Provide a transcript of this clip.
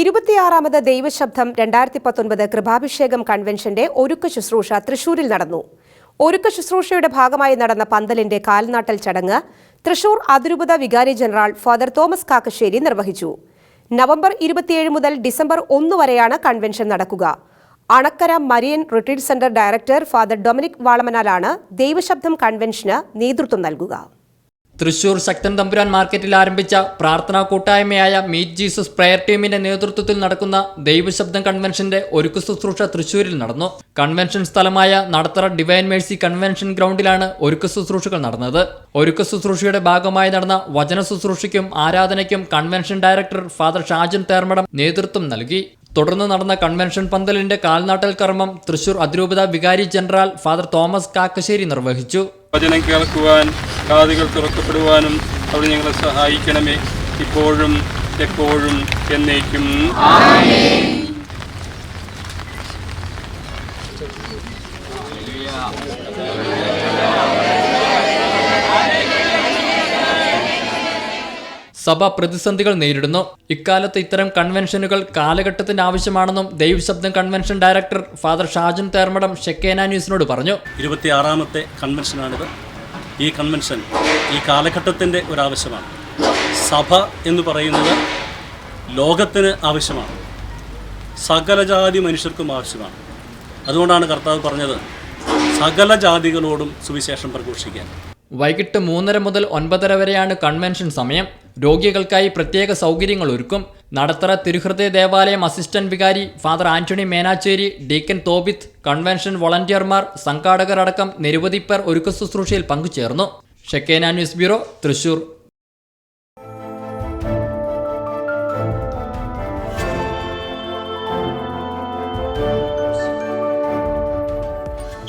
ഇരുപത്തിയാറാമത് ദൈവശബ്ദം രണ്ടായിരത്തി പത്തൊൻപത് കൃപാഭിഷേകം കൺവെൻഷന്റെ ഒരുക്ക ശുശ്രൂഷ തൃശൂരിൽ നടന്നു. ഒരുക്ക ശുശ്രൂഷയുടെ ഭാഗമായി നടന്ന പന്തലിന്റെ കാൽനാട്ടൽ ചടങ്ങ് തൃശൂർ അതിരൂപത വികാരി ജനറൽ ഫാദർ തോമസ് കാക്കശ്ശേരി നിർവഹിച്ചു. നവംബർ ഇരുപത്തിയേഴ് മുതൽ ഡിസംബർ ഒന്ന് വരെയാണ് കൺവെൻഷൻ നടക്കുക. Anakkara Marian retreat centre director father Dominic വാളമനാലാണ് ദൈവശബ്ദം കൺവെൻഷന് നേതൃത്വം നൽകുക. തൃശൂർ ശക്തൻ തമ്പുരാൻ മാർക്കറ്റിൽ ആരംഭിച്ച പ്രാർത്ഥനാ കൂട്ടായ്മയായ മീറ്റ് ജീസസ് പ്രയർ ടീമിന്റെ നേതൃത്വത്തിൽ നടക്കുന്ന ദൈവശബ്ദം കൺവെൻഷന്റെ ഒരുക്കു ശുശ്രൂഷ തൃശൂരിൽ നടന്നു. കൺവെൻഷൻ സ്ഥലമായ നടത്തറ ഡിവൈൻ മേഴ്സി കൺവെൻഷൻ ഗ്രൗണ്ടിലാണ് ഒരുക്കു ശുശ്രൂഷകൾ നടന്നത്. ഒരുക്കു ശുശ്രൂഷയുടെ ഭാഗമായി നടന്ന വചന ശുശ്രൂഷയ്ക്കും ആരാധനയ്ക്കും convention director father Shajan Thermadom നേതൃത്വം നൽകി. തുടർന്ന് നടന്ന കൺവെൻഷൻ പന്തലിന്റെ കാൽനാട്ടൽ കർമ്മം തൃശൂർ അതിരൂപത വികാരി ജനറൽ ഫാദർ തോമസ് കാക്കശ്ശേരി നിർവഹിച്ചു. കേൾക്കുവാൻ കാതുകൾ തുറക്കപ്പെടുവാനും അവർ ഞങ്ങളെ സഹായിക്കണമേ. ഇപ്പോഴും എപ്പോഴും എന്നേക്കും. സഭ പ്രതിസന്ധികൾ നേരിടുന്നു. ഇക്കാലത്ത് ഇത്തരം കൺവെൻഷനുകൾ കാലഘട്ടത്തിന്റെ ആവശ്യമാണെന്നും ദൈവശബ്ദം convention director father Shajan Thermadom Shekinah ന്യൂസിനോട് പറഞ്ഞു. ഇരുപത്തിയാറാമത്തെ കൺവെൻഷനാണിത്. ഈ കൺവെൻഷൻ ഈ കാലഘട്ടത്തിന്റെ ഒരാവശ്യമാണ്. സഭ എന്ന് പറയുന്നത് ലോകത്തിന് ആവശ്യമാണ്. സകല ജാതി മനുഷ്യർക്കും ആവശ്യമാണ്. അതുകൊണ്ടാണ് കർത്താവ് പറഞ്ഞത് സകല ജാതികളോടും സുവിശേഷം പ്രഘോഷിക്കാൻ. വൈകിട്ട് മൂന്നര മുതൽ ഒൻപതര വരെയാണ് കൺവെൻഷൻ സമയം. രോഗികൾക്കായി പ്രത്യേക സൗകര്യങ്ങൾ ഒരുക്കും. നടത്തറ തിരുഹൃദയ ദേവാലയം അസിസ്റ്റന്റ് വികാരി father Antony Menachery deacon Thobith convention വോളണ്ടിയർമാർ സംഘാടകർ അടക്കം നിരവധി പേർ ഒരുക്ക ശുശ്രൂഷയിൽ പങ്കുചേർന്നു. Shekinah news bureau Thrissur.